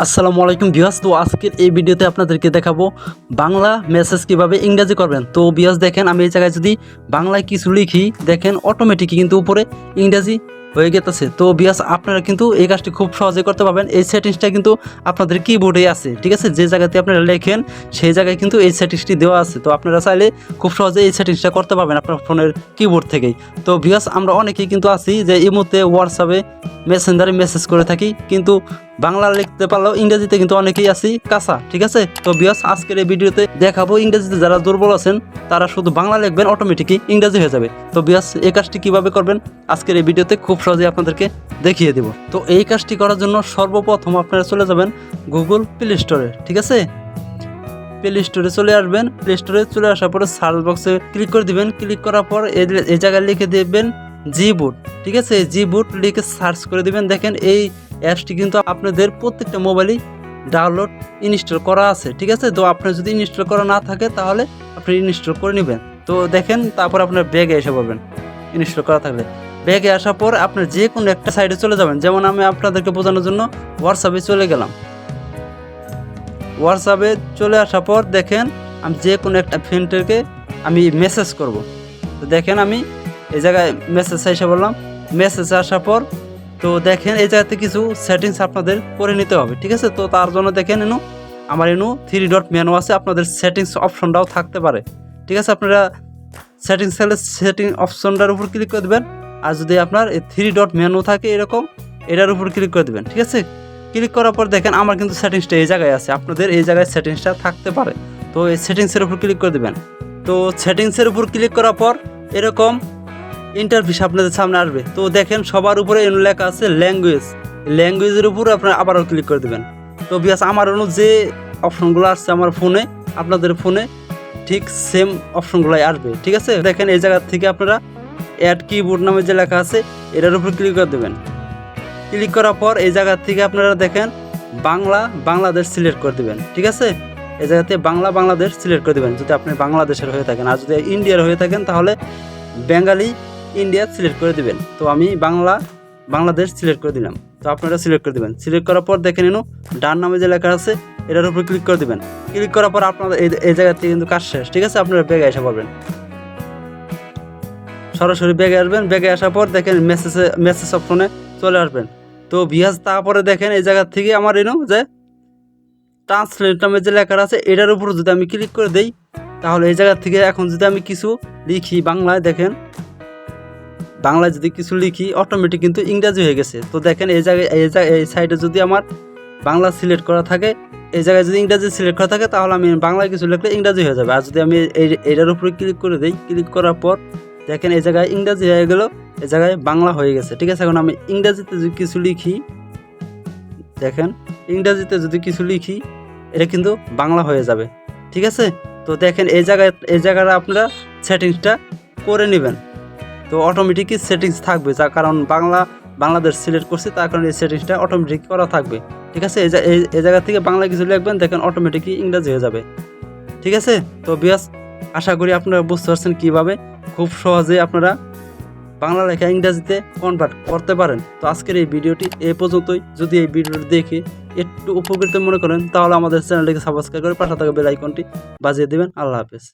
আসসালামু আলাইকুম বিয়াস তো আজকের এই ভিডিওতে আপনাদেরকে দেখাবো বাংলা মেসেজ কীভাবে ইংরেজি করবেন। তো বিয়াস দেখেন, আমি এই জায়গায় যদি বাংলায় কিছু লিখি, দেখেন অটোমেটিকই কিন্তু উপরে ইংরেজি হয়ে গেতেছে। তো বিয়াস আপনারা কিন্তু এই কাজটি খুব সহজে করতে পারবেন। এই সেটিংসটা কিন্তু আপনাদের কিবোর্ডে আছে, ঠিক আছে? যে জায়গাতে আপনারা লেখেন, সেই জায়গায় কিন্তু এই সেটিংসটি দেওয়া আছে। তো আপনারা চাইলে খুব সহজে এই সেটিংসটা করতে পারবেন আপনার ফোনের কিবোর্ড থেকেই। তো বিয়াস আমরা অনেকেই কিন্তু আছি যে এই মুহূর্তে হোয়াটসঅ্যাপে মেসেঞ্জারে মেসেজ করে থাকি, কিন্তু বাংলা লিখতে পারলেও ইংরেজিতে কিন্তু অনেকেই আছি কাঁচা, ঠিক আছে? তো বিয়াস আজকের এই ভিডিওতে দেখাবো ইংরেজিতে যারা দুর্বল আছেন, তারা শুধু বাংলা লিখবেন অটোমেটিকই ইংরেজি হয়ে যাবে। তো বিয়াস এই কাজটি কীভাবে করবেন? আজকের এই ভিডিওতে খুব সহজে আপনাদেরকে দেখিয়ে দেব। তো এই কাজটি করার জন্য সর্বপ্রথম আপনারা চলে যাবেন গুগল প্লে স্টোরে ঠিক আছে? প্লে স্টোরে চলে আসবেন। প্লে স্টোরে চলে আসার পরে সার্চ বক্সে ক্লিক করে দিবেন। ক্লিক করার পর এই- এই জায়গায় লিখে দেবেন জি বুট ঠিক আছে? জি বুট লিখে সার্চ করে দিবেন। দেখেন এই অ্যাপসটি কিন্তু আপনাদের প্রত্যেকটা মোবাইলেই ডাউনলোড, ইনস্টল করা আছে, ঠিক আছে? তো আপনার যদি ইনস্টল করা না থাকে, তাহলে আপনি ইনস্টল করে নেবেন। তো দেখেন, তারপর আপনার ব্যাগে এসে পাবেন ইনস্টল করা থাকলে। ব্যাগে আসার পর আপনার যে কোনো একটা সাইডে চলে যাবেন। যেমন আমি আপনাদেরকে বোঝানোর জন্য হোয়াটসঅ্যাপে চলে গেলাম। হোয়াটসঅ্যাপে চলে আসার পর দেখেন, আমি যে কোনো একটা ফ্রেন্ডকে আমি মেসেজ করব। তো দেখেন আমি এই জায়গায় মেসেজ এসে বললাম মেসেজ আসার পর তো দেখেন, এই জায়গাতে কিছু সেটিংস আপনাদের করে নিতে হবে, ঠিক আছে? তো তার জন্য দেখেন এনু, আমার এনু থ্রি ডট মেনু আছে, আপনাদের সেটিংস অপশনটাও থাকতে পারে, ঠিক আছে? আপনারা সেটিংস থাকলে সেটিং অপশনটার উপর ক্লিক করে দেবেন, আর যদি আপনার থ্রি ডট মেনু থাকে এরকম, এটার উপর ক্লিক করে দেবেন, ঠিক আছে? ক্লিক করার পর দেখেন, আমার কিন্তু সেটিংসটা এই জায়গায় আছে, আপনাদের এই জায়গায় সেটিংসটা থাকতে পারে। তো এই সেটিংসের উপর ক্লিক করে দেবেন। তো সেটিংসের উপর ক্লিক করার পর এরকম ইন্টারফিস আপনাদের সামনে আসবে। তো দেখেন সবার উপরে লেখা আছে ল্যাঙ্গুয়েজ ল্যাঙ্গুয়েজের উপর আপনারা আবারও ক্লিক করে দেবেন। তো বিয়াস আমার অনু যে অপশনগুলো আসছে আমার ফোনে আপনাদের ফোনে ঠিক সেম অপশনগুলোই আসবে। ঠিক আছে? দেখেন এই জায়গা থেকে আপনারা অ্যাড কিবোর্ড নামে যে লেখা আছে, এটার উপর ক্লিক করে দেবেন। ক্লিক করার পর এই জায়গা থেকে আপনারা দেখেন বাংলা, বাংলাদেশ সিলেক্ট করে দেবেন। ঠিক আছে? এই জায়গাতে বাংলা, বাংলাদেশ সিলেক্ট করে দেবেন। যদি আপনি বাংলাদেশের হয়ে থাকেন, আর যদি ইন্ডিয়ার হয়ে থাকেন, তাহলে বেঙ্গালি ইন্ডিয়া সিলেক্ট করে দিবেন। তো আমি বাংলা, বাংলাদেশ সিলেক্ট করে দিলাম। তো আপনারা সিলেক্ট করে দেবেন। সিলেক্ট করার পর দেখে নিন, ডান নামে যে লেখা আছে, এটার উপর ক্লিক করে দিবেন। ক্লিক করার পর আপনাদের এই এই জায়গা থেকে কিন্তু কাজ শেষ। ঠিক আছে? আপনারা ব্যাগে এসে পারবেন সরাসরি ব্যাগে আসবেন। ব্যাগে আসার পর দেখেন মেসেজে মেসেজ অপশনে চলে আসবেন। তো ভিয়াজ তারপরে দেখেন এই জায়গা থেকে আমার এনো যে ট্রান্সলেট নামে যে লেখা আছে, এটার উপর যদি আমি ক্লিক করে দেই, তাহলে এই জায়গা থেকে এখন যদি আমি কিছু লিখি বাংলায়, দেখেন বাংলায় যদি কিছু লিখি অটোমেটিক কিন্তু ইংরাজি হয়ে গেছে। তো দেখেন, এই জায়গায়, এই এই সাইডে যদি আমার বাংলা সিলেক্ট করা থাকে, এই জায়গায় যদি ইংরাজি সিলেক্ট করা থাকে, তাহলে আমি বাংলায় কিছু লিখলে ইংরাজি হয়ে যাবে। আর যদি আমি এটার উপরে ক্লিক করে দিই ক্লিক করার পর দেখেন, এই জায়গায় ইংরাজি হয়ে গেল, এই জায়গায় বাংলা হয়ে গেছে, ঠিক আছে? এখন আমি ইংরাজিতে যদি কিছু লিখি, দেখেন, ইংরাজিতে যদি কিছু লিখি, এটা কিন্তু বাংলা হয়ে যাবে, ঠিক আছে? তো দেখেন, এই জায়গায়, এই জায়গাটা আপনারা সেটিংসটা করে নেবেন। তো অটোমেটিকই সেটিংস থাকবে, যার কারণ বাংলা, বাংলাদেশ সিলেক্ট করছি, তার কারণে এই সেটিংসটা অটোমেটিক করা থাকবে। ঠিক আছে? এই জায়গা থেকে বাংলা কিছু লিখবেন, দেখেন অটোমেটিকই ইংরাজি হয়ে যাবে। ঠিক আছে? তো বিয়াস আশা করি আপনারা বুঝতে পারছেন কীভাবে খুব সহজে আপনারা বাংলা লেখা ইংরাজিতে কনভার্ট করতে পারেন। তো আজকের এই ভিডিওটি এ পর্যন্তই। যদি এই ভিডিওটি দেখে একটু উপকৃত মনে করেন, তাহলে আমাদের চ্যানেলটিকে সাবস্ক্রাইব করে পাশে থাকা বেল আইকনটি বাজিয়ে দেবেন। আল্লাহ হাফেজ।